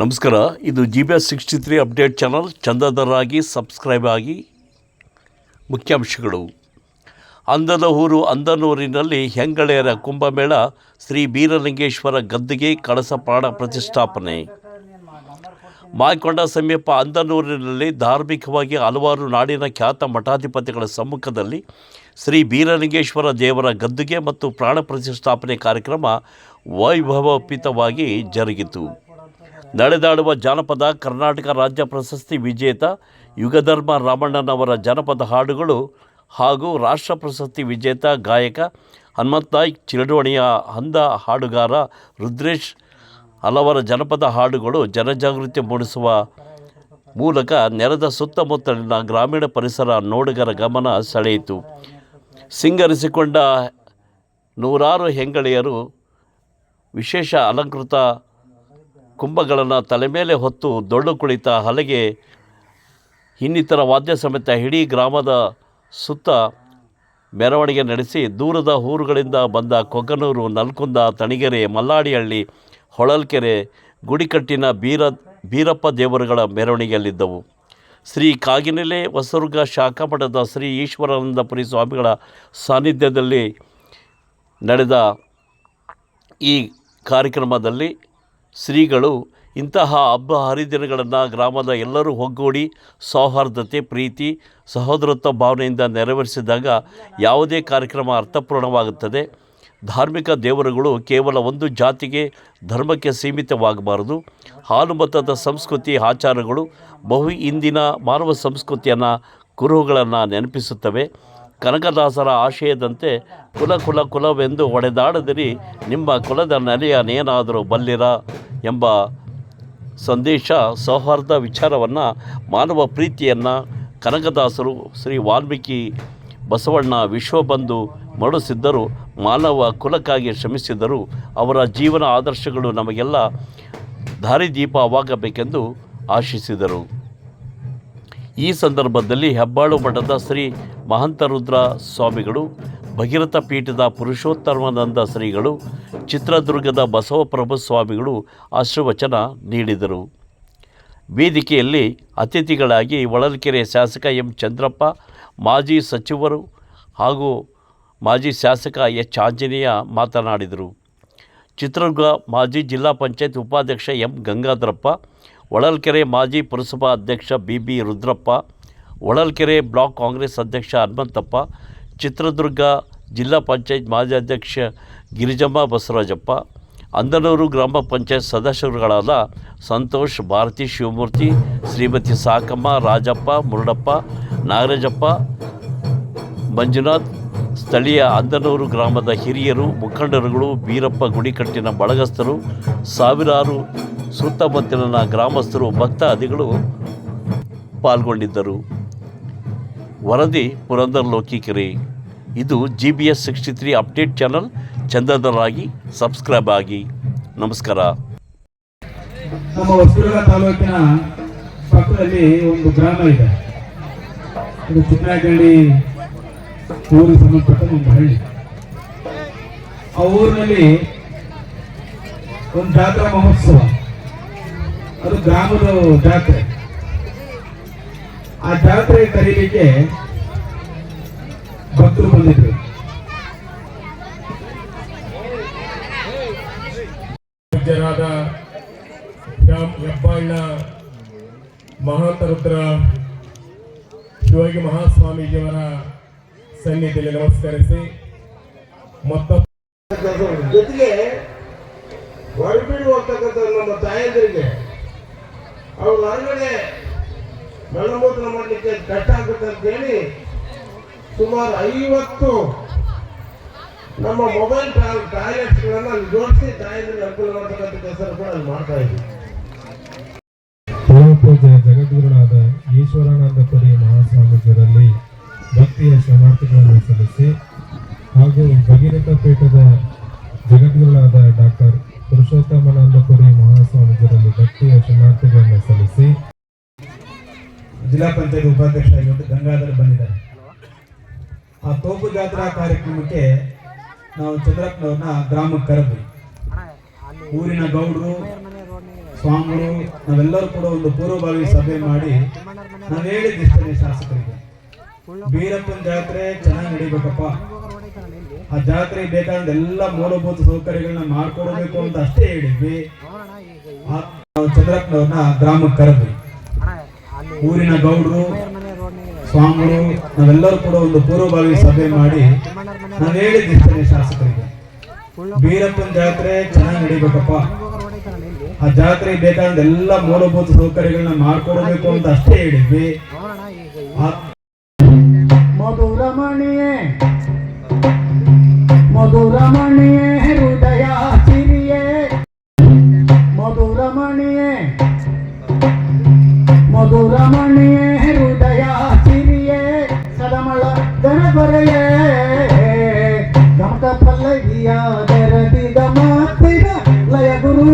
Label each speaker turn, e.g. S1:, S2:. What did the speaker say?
S1: ನಮಸ್ಕಾರ. ಇದು G B S sixty three update channel ಚಂದದರಾಗಿ subscribe ಆಗಿ ಮುಖ್ಯಾಂಶಗಳು. ಅಂದದ ಊರು ಅಂದನೂರಿನಲ್ಲಿ ಹೆಂಗಳೆಯರ ಕುಂಭಮೇಳ ಶ್ರೀ ಬೀರಲಿಂಗೇಶ್ವರ ಗದ್ದಿಗೆ ಪ್ರಾಣ ಪ್ರತಿಷ್ಠಾಪನೆ. ಮಾಯಕೊಂಡ ಸಮೀಪ ಅಂದನೂರಿನಲ್ಲಿ ಧಾರ್ಮಿಕವಾಗಿ ಹಲವಾರು ನಾಡಿನ ಖ್ಯಾತ ಮಠಾಧಿಪತಿಗಳ ಸಮ್ಮುಖದಲ್ಲಿ ಶ್ರೀ ಬೀರಲಿಂಗೇಶ್ವರ ದೇವರ ಗದ್ದುಗೆ ಮತ್ತು ಪ್ರಾಣ ಪ್ರತಿಷ್ಠಾಪನೆ ಕಾರ್ಯಕ್ರಮ ವೈಭವೋಪಿತವಾಗಿ ಜರುಗಿತು. ನಡೆದಾಡುವ ಜಾನಪದ ಕರ್ನಾಟಕ ರಾಜ್ಯ ಪ್ರಶಸ್ತಿ ವಿಜೇತ ಯುಗಧರ್ಮ ರಾಮಣ್ಣನವರ ಜನಪದ ಹಾಡುಗಳು ಹಾಗೂ ರಾಷ್ಟ್ರ ಪ್ರಶಸ್ತಿ ವಿಜೇತ ಗಾಯಕ ಹನುಮಂತಾಯ್ ಚಿರಡೋಣಿಯ ಅಂದ ಹಾಡುಗಾರ ರುದ್ರೇಶ್ ಹಲವರ ಜನಪದ ಹಾಡುಗಳು ಜನಜಾಗೃತಿ ಮೂಡಿಸುವ ಮೂಲಕ ನೆರೆದ ಸುತ್ತಮುತ್ತಲಿನ ಗ್ರಾಮೀಣ ಪರಿಸರ ನೋಡುಗರ ಗಮನ ಸೆಳೆಯಿತು. ಸಿಂಗರಿಸಿಕೊಂಡ ನೂರಾರು ಹೆಂಗಳೆಯರು ವಿಶೇಷ ಅಲಂಕೃತ ಕುಂಭಗಳನ್ನು ತಲೆ ಮೇಲೆ ಹೊತ್ತು ದೊಡ್ಡ ಕುಳಿತ ಹಲಗೆ ಇನ್ನಿತರ ವಾದ್ಯ ಸಮೇತ ಇಡೀ ಗ್ರಾಮದ ಸುತ್ತ ಮೆರವಣಿಗೆ ನಡೆಸಿ ದೂರದ ಊರುಗಳಿಂದ ಬಂದ ಕೊಕ್ಕನೂರು ನಲ್ಕುಂದ, ತಣಿಗೆರೆ, ಮಲ್ಲಾಡಿಹಳ್ಳಿ, ಹೊಳಲ್ಕೆರೆ, ಗುಡಿಕಟ್ಟಿನ ಬೀರ, ಬೀರಪ್ಪ ದೇವರುಗಳ ಮೆರವಣಿಗೆಯಲ್ಲಿದ್ದವು. ಶ್ರೀ ಕಾಗಿನೆಲೆ ಹೊಸದುರ್ಗ ಶಾಖಾ ಮಠದ ಶ್ರೀ ಈಶ್ವರಾನಂದಪುರಿ ಸ್ವಾಮಿಗಳ ಸಾನ್ನಿಧ್ಯದಲ್ಲಿ ನಡೆದ ಈ ಕಾರ್ಯಕ್ರಮದಲ್ಲಿ ಶ್ರೀಗಳು ಇಂತಹ ಹಬ್ಬ ಹರಿದಿನಗಳನ್ನು ಗ್ರಾಮದ ಎಲ್ಲರೂ ಒಗ್ಗೂಡಿ ಸೌಹಾರ್ದತೆ, ಪ್ರೀತಿ, ಸಹೋದರತ್ವ ಭಾವನೆಯಿಂದ ನೆರವೇರಿಸಿದಾಗ ಯಾವುದೇ ಕಾರ್ಯಕ್ರಮ ಅರ್ಥಪೂರ್ಣವಾಗುತ್ತದೆ. ಧಾರ್ಮಿಕ ದೇವರುಗಳು ಕೇವಲ ಒಂದು ಜಾತಿಗೆ ಧರ್ಮಕ್ಕೆ ಸೀಮಿತವಾಗಬಾರದು. ಹಾಲುಮತದ ಸಂಸ್ಕೃತಿ ಆಚಾರಗಳು ಬಹು ಇಂದಿನ ಮಾನವ ಸಂಸ್ಕೃತಿಯನ್ನು ಕುರುಹುಗಳನ್ನು ನೆನಪಿಸುತ್ತವೆ. ಕನಕದಾಸರ ಆಶಯದಂತೆ ಕುಲ ಕುಲ ಕುಲವೆಂದು ಒಡೆದಾಡದಿರಿ ನಿಮ್ಮ ಕುಲದ ನೆಲೆಯನೇನಾದರೂ ಬಲ್ಲಿರ ಎಂಬ ಸಂದೇಶ ಸೌಹಾರ್ದ ವಿಚಾರವನ್ನು, ಮಾನವ ಪ್ರೀತಿಯನ್ನು ಕನಕದಾಸರು ಶ್ರೀ ವಾಲ್ಮೀಕಿ ಬಸವಣ್ಣ ವಿಶ್ವಬಂಧು ಮರುಸಿದ್ದರು ಮಾನವ ಕುಲಕ್ಕಾಗಿ ಶ್ರಮಿಸಿದರು ಅವರ ಜೀವನ ಆದರ್ಶಗಳು ನಮಗೆಲ್ಲ ದಾರಿದೀಪವಾಗಬೇಕೆಂದು ಆಶಿಸಿದರು. ಈ ಸಂದರ್ಭದಲ್ಲಿ ಹೆಬ್ಬಾಳು ಮಠದ ಶ್ರೀ ಮಹಂತರುದ್ರ ಸ್ವಾಮಿಗಳು, ಭಗೀರಥ ಪೀಠದ ಪುರುಷೋತ್ತಮಾನಂದ ಶ್ರೀಗಳು, ಚಿತ್ರದುರ್ಗದ ಬಸವಪ್ರಭು ಸ್ವಾಮಿಗಳು ಆಶೀರ್ವಚನ ನೀಡಿದರು. ವೇದಿಕೆಯಲ್ಲಿ ಅತಿಥಿಗಳಾಗಿ ಹೊಳಲ್ಕೆರೆ ಶಾಸಕ ಎಂ ಚಂದ್ರಪ್ಪ, ಮಾಜಿ ಸಚಿವರು ಹಾಗೂ ಮಾಜಿ ಶಾಸಕ ಎಚ್ ಆಂಜನೇಯ ಮಾತನಾಡಿದರು. ಚಿತ್ರದುರ್ಗ ಮಾಜಿ ಜಿಲ್ಲಾ ಪಂಚಾಯತ್ ಉಪಾಧ್ಯಕ್ಷ ಎಂ ಗಂಗಾಧರಪ್ಪ ಹೊಳಲ್ಕೆರೆ ಮಾಜಿ ಪುರಸಭಾ ಅಧ್ಯಕ್ಷ B B Rudrappa Holalkere block Congress ಅಧ್ಯಕ್ಷ ಹನುಮಂತಪ್ಪ, ಚಿತ್ರದುರ್ಗ ಜಿಲ್ಲಾ ಪಂಚಾಯತ್ ಮಾಜಿ ಅಧ್ಯಕ್ಷ ಗಿರಿಜಮ್ಮ ಬಸವರಾಜಪ್ಪ, ಅಂದನೂರು ಗ್ರಾಮ ಪಂಚಾಯತ್ ಸದಸ್ಯರುಗಳಾದ ಸಂತೋಷ್, ಭಾರತಿ, ಶಿವಮೂರ್ತಿ, ಶ್ರೀಮತಿ ಸಾಕಮ್ಮ, ರಾಜಪ್ಪ, ಮುರುಡಪ್ಪ, ನಾಗರಾಜಪ್ಪ, ಮಂಜುನಾಥ್, ಸ್ಥಳೀಯ ಅಂದನೂರು ಗ್ರಾಮದ ಹಿರಿಯರು, ಮುಖಂಡರುಗಳು ಬೀರಪ್ಪ ಗುಡಿಕಟ್ಟಿನ ಬಳಗಸ್ಥರು, ಸಾವಿರಾರು ಸುತ್ತಮುತ್ತಲಿನ ಗ್ರಾಮಸ್ಥರು, ಭಕ್ತಾದಿಗಳು ಪಾಲ್ಗೊಂಡಿದ್ದರು. ವರದಿ ಪುರಂದರ್ ಲೋಕಿಕೆರೆ ಇದು G B S sixty three update channel ಚಂದದರಾಗಿ subscribe ಆಗಿ. ನಮಸ್ಕಾರ.
S2: ನಮ್ಮ ಹೊಸದುರ್ಗ ತಾಲೂಕಿನ ಪಕ್ಕದಲ್ಲಿ ಒಂದು ಗ್ರಾಮ ಇದೆ. ಇದು ಚಿಕ್ಕನಹಳ್ಳಿ ಊರಿಗೆ ಸಂಬಂಧಪಟ್ಟ ಒಂದು ಹಳ್ಳಿ. ಆ ಊರಿನಲ್ಲಿ ಒಂದು ಜಾತ್ರಾ ಮಹೋತ್ಸವ. ಅದು ಗ್ರಾಮದ ಜಾತ್ರೆ. ಆ ಜಾತ್ರೆ ಕರೀಲಿಕ್ಕೆ ಭಕ್ತರು ಬಂದಿದ್ರು.
S3: ಶ್ಯಾಮ್ ಹೆಬ್ಬಾಳ್ನ ಮಹಾಂತರುದ್ರ ಶಿವಯೋಗಿ ಮಹಾಸ್ವಾಮೀಜಿಯವರ ಸನ್ನಿಧಿಯಲ್ಲಿ ನಮಸ್ಕರಿಸಿ ಮತ್ತೊಬ್ಬ
S4: ಜೊತೆಗೆ ಹೊರಬಿಡುವಂತಕ್ಕಂಥ ನಮ್ಮ ತಾಯಂದಿರಿಗೆ. ಅವ್ರು ಹೊರಗಡೆ ಮಲಮೂತ್ರ ಮಾಡಲಿಕ್ಕೆ ಕಷ್ಟ ಆಗುತ್ತೆ ಅಂತ ಹೇಳಿ ಸುಮಾರು ಐವತ್ತು ನಮ್ಮ ಮೊಬೈಲ್ ಟಾಯ್ಲೆಟ್ಸ್ಗಳನ್ನು ಅಲ್ಲಿ ಜೋಡಿಸಿ ತಾಯಿಯಲ್ಲಿ ಅನುಕೂಲ ಮಾಡ್ತಕ್ಕಂಥ ಕೆಲಸ ಕೂಡ ಅಲ್ಲಿ ಮಾಡ್ತಾ ಇದ್ದೀವಿ
S5: ಪೂಜೆಯ ಜಗದ್ಗುರುನಾದ ಈಶ್ವರಾನಂದಪುರಿ ಮಹಾಸ್ವಾಮೀಜಿಯವರಲ್ಲಿ ಭಕ್ತಿಯ ಶರಣಾರ್ಥಿಗಳನ್ನು ಸಲ್ಲಿಸಿ ಹಾಗೂ ಭಗೀರಥ ಪೀಠದ ಜಗದ್ಗುರುನಾದ ಡಾಕ್ಟರ್ ಪುರುಷೋತ್ತಮಾನಂದಪುರಿ ಮಹಾಸ್ವಾಮೀಜಿಯವರಲ್ಲಿ ಭಕ್ತಿಯ ಶರಣಾರ್ಥಿಗಳನ್ನು ಸಲ್ಲಿಸಿ
S2: ಜಿಲ್ಲಾ ಪಂಚಾಯತ್ ಉಪಾಧ್ಯಕ್ಷ ಇವತ್ತು ಗಂಗಾಧರ್ ಬಂದಿದ್ದಾರೆ. ಆ ತೋಪು ಜಾತ್ರಾ ಕಾರ್ಯಕ್ರಮಕ್ಕೆ ನಾವು ಚಂದ್ರಪ್ಪನವ್ರನ್ನ ಗ್ರಾಮಕ್ಕೆ ಕರೆದ್ವಿ. ಊರಿನ ಗೌಡರು, ಸ್ವಾಮಿಗಳು, ನಾವೆಲ್ಲರೂ ಕೂಡ ಒಂದು ಪೂರ್ವಭಾವಿ ಸಭೆ ಮಾಡಿ ನಾನು ಹೇಳಿದ್ದಿಷ್ಟೇ ಶಾಸಕರಿಗೆ. ಬೀರಪ್ಪನ ಜಾತ್ರೆ ಚೆನ್ನಾಗಿ ನಡಿಬೇಕಪ್ಪ. ಆ ಜಾತ್ರೆಗೆ ಬೇಕಾದ ಎಲ್ಲ ಮೂಲಭೂತ ಸೌಕರ್ಯಗಳನ್ನ ಮಾಡ್ಕೊಡ್ಬೇಕು ಅಂತ ಅಷ್ಟೇ ಹೇಳಿದ್ವಿ. ಚಂದ್ರಪ್ಪನವ್ರನ್ನ ಗ್ರಾಮಕ್ಕೆ ಕರೆದ್ವಿ. ಊರಿನ ಗೌಡ್ರು, ಸ್ವಾಮಿಗಳು, ನಾವೆಲ್ಲರೂ ಕೂಡ ಒಂದು ಪೂರ್ವಭಾವಿ ಸಭೆ ಮಾಡಿ ನಾನು ಹೇಳಿದ್ದೆ ಶಾಸಕರಿಗೆ. ಬೀರಪ್ಪನ ಜಾತ್ರೆ ಚೆನ್ನಾಗಿ ನಡಿಬೇಕಪ್ಪ. ಆ ಜಾತ್ರೆಗೆ ಬೇಕಾದ ಎಲ್ಲ ಮೂಲಭೂತ ಸೌಕರ್ಯಗಳನ್ನ ಮಾಡ್ಕೊಡ್ಬೇಕು ಅಂತ ಅಷ್ಟೇ ಹೇಳಿದ್ವಿ.
S6: ಮಧುರಮಣಿಯೇ ಮಧುರಮಣಿಯೇ ಹೃದಯ ಸಿರಿಯೇ ಮಧುರಮಣಿಯೇ ಮಧುರಮಣಿಯೇ ಹೃದಯ ಸಿರಿಯೇ ಸದಮಳ ಗಣಪರೆಯೇ ಗಮಕ ಪಲ್ಲವಿಯ ದರದಿದ ಮಾತಿನ ಲಯ ಗುರು